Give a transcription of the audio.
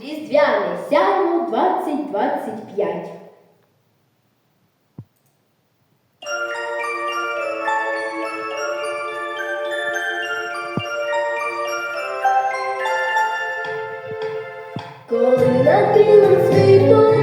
Різдвяне сяйво 2025. Коли над білим світом